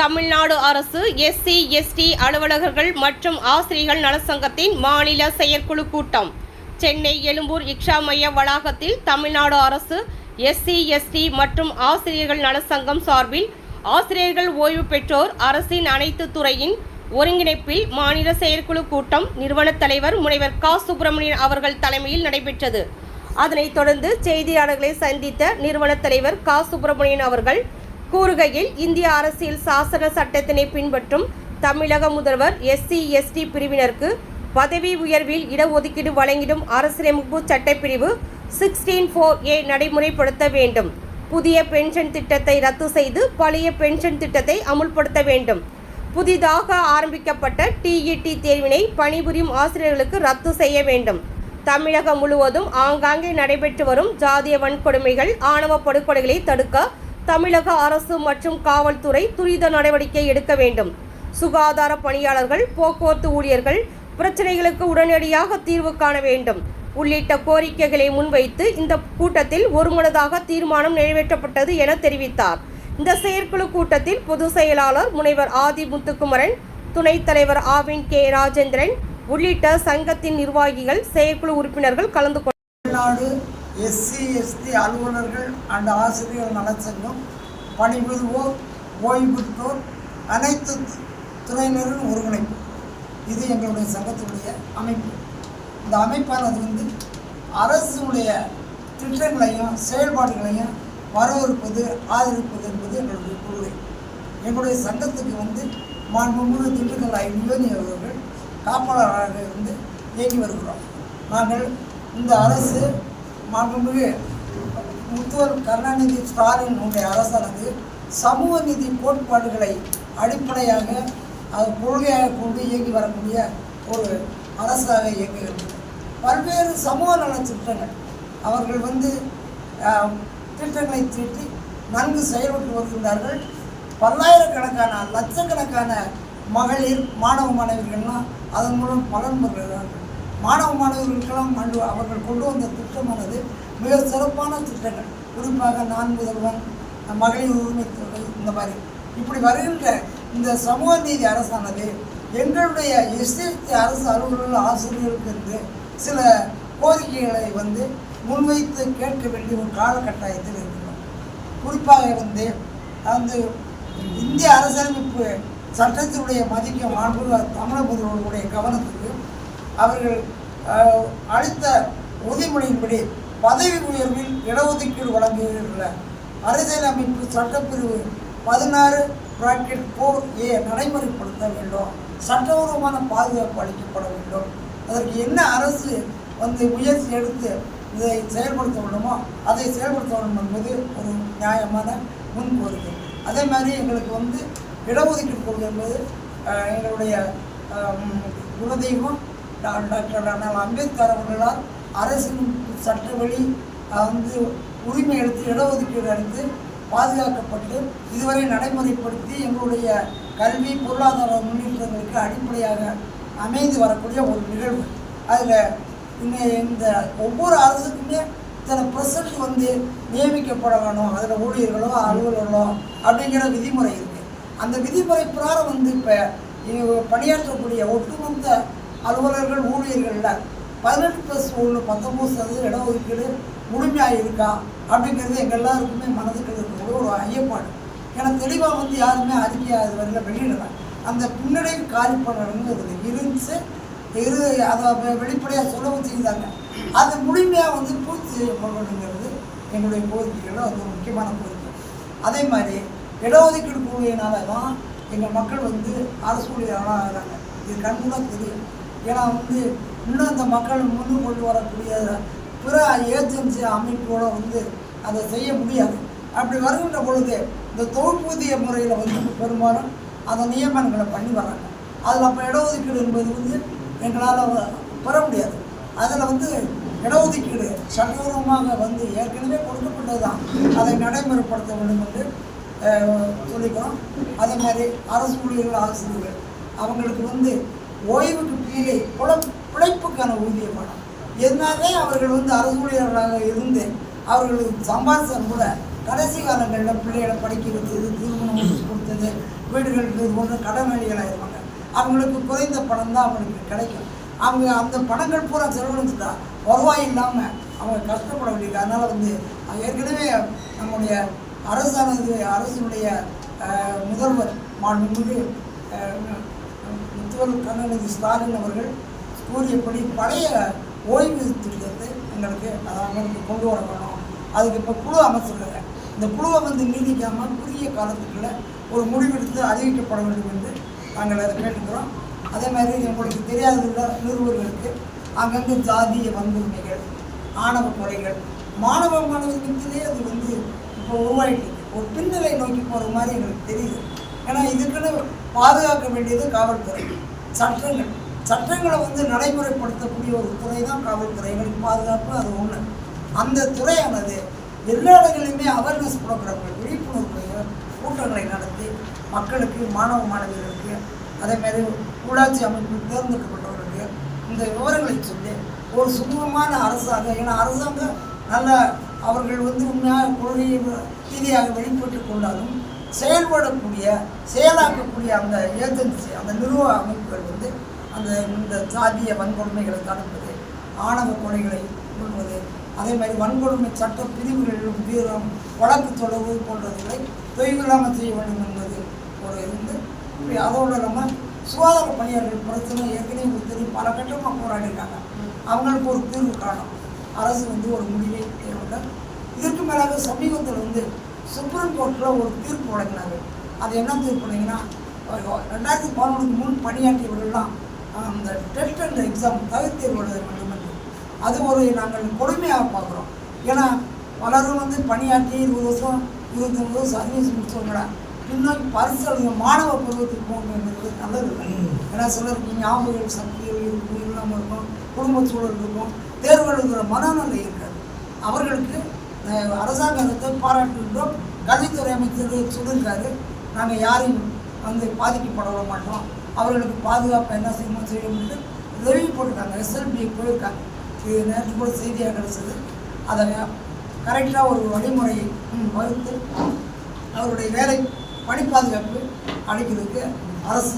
தமிழ்நாடு அரசு SC ST அலுவலகர்கள் மற்றும் ஆசிரியர்கள் நலச்சங்கத்தின் மாநில செயற்குழு கூட்டம். சென்னை எழும்பூர் இக்ஷா மைய வளாகத்தில் தமிழ்நாடு அரசு எஸ்சி எஸ்டி மற்றும் ஆசிரியர்கள் நலச்சங்கம் சார்பில் ஆசிரியர்கள் ஓய்வு பெற்றோர் அரசின் அனைத்து துறையின் ஒருங்கிணைப்பில் மாநில செயற்குழு கூட்டம் நிறுவனத் தலைவர் முனைவர் க. சுப்பிரமணியன் அவர்கள் தலைமையில் நடைபெற்றது. அதனைத் தொடர்ந்து செய்தியாளர்களை சந்தித்த நிறுவனத் தலைவர் க. சுப்பிரமணியன் அவர்கள் கூறுகையில் இந்திய அரசியல் சாசன சட்டத்தினை பின்பற்றும் தமிழக முதல்வர் எஸ்சி எஸ்டி பிரிவினருக்கு பதவி உயர்வில் இடஒதுக்கீடு வழங்கிடும் அரசியலமைப்பு சட்டப்பிரிவு சிக்ஸ்டீன் ஃபோர் ஏ நடைமுறைப்படுத்த வேண்டும். புதிய பென்ஷன் திட்டத்தை ரத்து செய்து பழைய பென்ஷன் திட்டத்தை அமுல்படுத்த வேண்டும். புதிதாக ஆரம்பிக்கப்பட்ட டிஇடி தேர்வினை பணிபுரியும் ஆசிரியர்களுக்கு ரத்து செய்ய வேண்டும். தமிழகம் முழுவதும் ஆங்காங்கே நடைபெற்று வரும் ஜாதிய வன்கொடுமைகள் ஆணவ படுகொலைகளை தடுக்க தமிழக அரசு மற்றும் காவல்துறை துரித நடவடிக்கை எடுக்க வேண்டும். சுகாதார பணியாளர்கள் போக்குவரத்து ஊழியர்கள் பிரச்சனைகளுக்கு உடனடியாக தீர்வு காண வேண்டும். உள்ளிட்ட கோரிக்கைகளை முன்வைத்து இந்த கூட்டத்தில் ஒருமனதாக தீர்மானம் நிறைவேற்றப்பட்டது என தெரிவித்தார். இந்த செயற்குழு கூட்டத்தில் பொதுச் செயலாளர் முனைவர் ஆதி முத்துக்குமரன் துணைத் தலைவர் ஆவின் கே. ராஜேந்திரன் உள்ளிட்ட சங்கத்தின் நிர்வாகிகள் செயற்குழு உறுப்பினர்கள் கலந்து கொண்டனர். எஸ்சி எஸ்டி அலுவலர்கள் அண்ட் ஆசிரியர் நலச்சங்கம் பணிபுரிவோர் ஓய்வு பெற்றோர் அனைத்து துறையினரும் ஒருங்கிணைப்பு. இது எங்களுடைய சங்கத்தினுடைய அமைப்பு. இந்த அமைப்பானது வந்து அரசுடைய திட்டங்களையும் செயல்பாடுகளையும் வரவேற்பது ஆதரிப்பது என்பது எங்களுடைய கொள்கை. எங்களுடைய சங்கத்துக்கு வந்து மாண்புமிகு திண்டுக்கல் ஐ. அவர்கள் காப்பாளராக இருந்து இயங்கி வருகிறோம். நாங்கள் இந்த அரசு மாண்புமிகு முத்துவர் கருணாநிதி ஸ்டாலின் உடைய அரசானது சமூக நீதி கோட்பாடுகளை அடிப்படையாக அது கொள்கையாக கொண்டு இயங்கி வரக்கூடிய ஒரு அரசாக இயங்குகிறது பல்வேறு சமூக நல திட்டங்கள். அவர்கள் வந்து திட்டங்களை தீட்டி நன்கு செயல்பட்டு வருகின்றார்கள். பல்லாயிரக்கணக்கான லட்சக்கணக்கான மகளிர் மாணவ மாணவிகள்லாம் அதன் மூலம் பலன் பெறுகிறார்கள். மாணவ மாணவர்களுக்கெல்லாம் அன்று அவர்கள் கொண்டு வந்த திட்டமானது மிக சிறப்பான திட்டங்கள். குறிப்பாக நான் முதல்வன் மகளிர் உரிமை தொகை இந்த மாதிரி. இப்படி வருகின்ற இந்த சமூக நீதி அரசானது எங்களுடைய எஸ்டிஎஸ்டி அரசு அலுவலர்கள் ஆசிரியர்களுக்கு இருந்து சில கோரிக்கைகளை வந்து முன்வைத்து கேட்க வேண்டிய ஒரு காலகட்டாயத்தில் இருக்கிறோம் குறிப்பாக வந்து அந்த இந்திய அரசியலமைப்பு சட்டத்தினுடைய மதிக்க மாண்பு தமிழக முதல்வர்களுடைய கவனத்துக்கு அவர்கள் அளித்த உறுதிமொழியின்படி பதவி உயர்வில் இடஒதுக்கீடு வழங்குகின்ற அரசியலமைப்பு சட்டப்பிரிவு பதினாறு பிராக்கெட் போர் ஏ நடைமுறைப்படுத்த வேண்டும். சட்டபூர்வமான பாதுகாப்பு அளிக்கப்பட வேண்டும். அதற்கு என்ன அரசு வந்து முயற்சி எடுத்து இதை செயல்படுத்த வேண்டுமோ அதை செயல்படுத்த வேண்டும் என்பது ஒரு நியாயமான முன்கோரிக்கை. அதே மாதிரி எங்களுக்கு வந்து இடஒதுக்கீடு கொள்கை என்பது எங்களுடைய குலதெய்வம் டாக்டர் அண்ணல் அம்பேத்கர் அவர்களால் அரசின் சட்ட வந்து உரிமை எடுத்து இடஒதுக்கீடு எடுத்து பாதுகாக்கப்பட்டு இதுவரை நடைமுறைப்படுத்தி எங்களுடைய கல்வி பொருளாதார முன்னேற்றங்களுக்கு அடிப்படையாக அமைந்து வரக்கூடிய ஒரு நிகழ்வு. அதில் இந்த இந்த ஒவ்வொரு அரசுக்குமே இத்தனை பர்சன்ட் வந்து நியமிக்கப்பட வேணும். அதில் ஊழியர்களோ அலுவலர்களோ அப்படிங்கிற விதிமுறை இருக்குது அந்த விதிமுறை பிரகாரம் வந்து இப்போ பணியாற்றக்கூடிய ஒட்டுமொத்த அலுவலர்கள் ஊழியர்களில் பதினெட்டு ப்ளஸ் ஒன்று பத்தொம்பது சதவீதம் இடஒதுக்கீடு முழுமையாக இருக்கா அப்படிங்கிறது எங்கள் எல்லாருக்குமே மனதுக்கு இருக்கிற ஒரு ஐயப்பாடு. ஏன்னா தெளிவாக வந்து யாருமே அறிக்கையாக அது வரையில் வெளியிடலாம் அந்த பின்னடைவு காலி பண்ணணும்னு இருந்துச்சு. இரு அதை வெளிப்படையாக சொல்லவும் செய்தாங்க. அது முழுமையாக வந்து பூர்த்தி செய்யப்படணுங்கிறது எங்களுடைய கோரிக்கைகளில் அது ஒரு முக்கியமான கோரிக்கை. அதே மாதிரி இடஒதுக்கீடு கொள்கையினால தான் எங்கள் மக்கள் வந்து அரசு ஊழியர்களாக ஆகிறாங்க. இது கண்கூட தெரியும். ஏன்னா வந்து இன்னும் அந்த மக்கள் முன்னு கொண்டு வரக்கூடிய பிற ஏஜென்சி அமைப்போட வந்து அதை செய்ய முடியாது. அப்படி வருகின்ற பொழுது இந்த தொகுப்பூதிய முறையில் வந்து பெரும்பாலும் அந்த நியமனங்களை பண்ணி வர்றாங்க. அதில் அப்போ இடஒதுக்கீடு என்பது வந்து எங்களால் பெற முடியாது. அதில் வந்து இடஒதுக்கீடு சட்டபூர்வமாக வந்து ஏற்கனவே கொடுக்கப்பட்டது தான் அதை நடைமுறைப்படுத்த வேண்டும் என்று சொல்லிக்கிறோம். அதே மாதிரி அரசு ஊழியர்கள் ஆசிரியர்கள் அவங்களுக்கு வந்து ஓய்வுக்கு கீழே புல பிழைப்புக்கான ஊதிய பணம் எதனாலே அவர்கள் வந்து அரசு ஊழியர்களாக இருந்து அவர்களுக்கு சம்பாதிச்சம் கூட கடைசி காலங்களில் பிள்ளைகளை படிக்க வைத்தது திருமணம் கொடுத்தது வீடுகளுக்கு இது போன்ற கடனாளிகளாக இருப்பாங்க. அவங்களுக்கு குறைந்த பணம் தான் அவங்களுக்கு கிடைக்கும். அவங்க அந்த பணங்கள் பூரா செலவழிச்சுட்டா வருவாய் இல்லாமல் அவங்க கஷ்டப்பட வேண்டியது. அதனால் வந்து ஏற்கனவே நம்முடைய அரசானது அரசினுடைய முதல்வர் மாண்புமிகு அஹ், கருணாநிதி ஸ்டாலின் அவர்கள் கூறியபடி பழைய ஓய்வு திட்டத்தை எங்களுக்கு அவங்களுக்கு கொண்டு வர வேணும். அதுக்கு இப்போ குழு அமைச்சிருக்காங்க. இந்த குழுவை வந்து நீடிக்காமல் குறுகிய காலத்துக்குள்ள ஒரு முடிவெடுத்து அறிவிக்கப்பட வேண்டும் என்று நாங்கள் அதை கேட்டுக்கிறோம். அதே மாதிரி உங்களுக்கு தெரியாதுள்ள நிறுவனங்களுக்கு அங்கங்கே ஜாதிய வன்கொடுமைகள் ஆணவ கொலைகள் மாணவ மாணவர்களுக்கிலே அது வந்து இப்போ உருவாகிட்டு ஒரு பின்னலை நோக்கி போகிற மாதிரி எங்களுக்கு தெரியுது. ஏன்னா இதுக்குன்னு பாதுகாக்க வேண்டியது காவல்துறை. சட்டங்கள் சட்டங்களை வந்து நடைமுறைப்படுத்தக்கூடிய ஒரு துறை தான் காவல்துறை. எங்களுக்கு பாதுகாப்பு அது ஒன்று அந்த துறையானது எல்லா இடங்களிலுமே அவேர்னஸ் ப்ரோக்ராம்கள் விழிப்புணர்வு கூட்டங்களை நடத்தி மக்களுக்கு மாணவ மாணவிகளுக்கு அதேமாரி மாதிரி உள்ளாட்சி அமைப்பில் தேர்ந்தெடுக்கப்பட்டவர்களுக்கு இந்த விவரங்களை சொல்லி ஒரு சுமூகமான அரசாங்கம் ஏன்னா அரசாங்கம் நல்ல அவர்கள் வந்து உண்மையாக கொள்கை ரீதியாக வெளிப்பட்டு கொண்டாலும் செயல்படக்கூடிய செயலாக்கக்கூடிய அந்த ஏஜென்சி அந்த நிறுவன அமைப்புகள் வந்து அந்த இந்த சாதிய வன்கொடுமைகளை தடுப்பது ஆணவ கொலைகளை கொள்வது அதே மாதிரி வன்கொடுமை சட்ட பிரிவுகளிலும் வீரம் வழக்கு தொடர்பு போன்றவர்களை தொய்வில்லாமல் செய்ய வேண்டும் என்பது ஒரு இருந்து அதோடு நம்ம சுகாதார பணியாளர்கள் பிரச்சனை ஏற்கனவே உங்களுக்கு பல கட்டமாக போராடிருக்காங்க அவங்களுக்கு ஒரு தீர்வு காணும். அரசு வந்து ஒரு முடிவை தேவையில்லை. இதற்கு மேலாக சமீபத்தில் வந்து சுப்ரீம் கோர்ட்டில் ஒரு தீர்ப்பு வழங்கினாங்க அது என்ன தீர்ப்பு வழங்கினா ரெண்டாயிரத்தி பதினொன்றுக்கு முன் பணியாற்றியவர்கள்லாம் அந்த டெஸ்ட் அண்ட் எக்ஸாம் தவிர்த்து தேர்வு எழுத வேண்டும் என்று அது ஒரு நாங்கள் கொடுமையாக பார்க்குறோம். ஏன்னா பலரும் வந்து பணியாற்றி இருபது வருஷம் இருபத்தொம்பது வருஷம் சர்வீஸ் முடிச்சவங்கள இன்னும் பரிசு மாணவ பருவத்துக்கு போகணுங்கிறது நல்லது ஏன்னா சிலருக்கு ஞாபகம் சக்திகள் இருக்கும் இல்லாமல் இருக்கும் குடும்ப சூழல் இருக்கும் தேர்வு எழுதுகிற மனநிலை இருக்காது. அவர்களுக்கு அரசாங்கத்தை பாராட்டுகின்றோம் கல்வித்துறை அமைச்சர் சொல்லியிருக்காரு. நாங்கள் யாரையும் வந்து பாதிக்கப்படவிட மாட்டோம். அவர்களுக்கு பாதுகாப்பு என்ன செய்யணும் செய்யணும்னு உதவி போட்டிருக்காங்க. எஸ்எல்பி போயிருக்காங்க. இது நேற்று கூட செய்தியாக கிடச்சது. அதை கரெக்டாக ஒரு வழிமுறையை மறுத்து அவருடைய வேலை பணி பாதுகாப்பு அளிக்கிறதுக்கு அரசு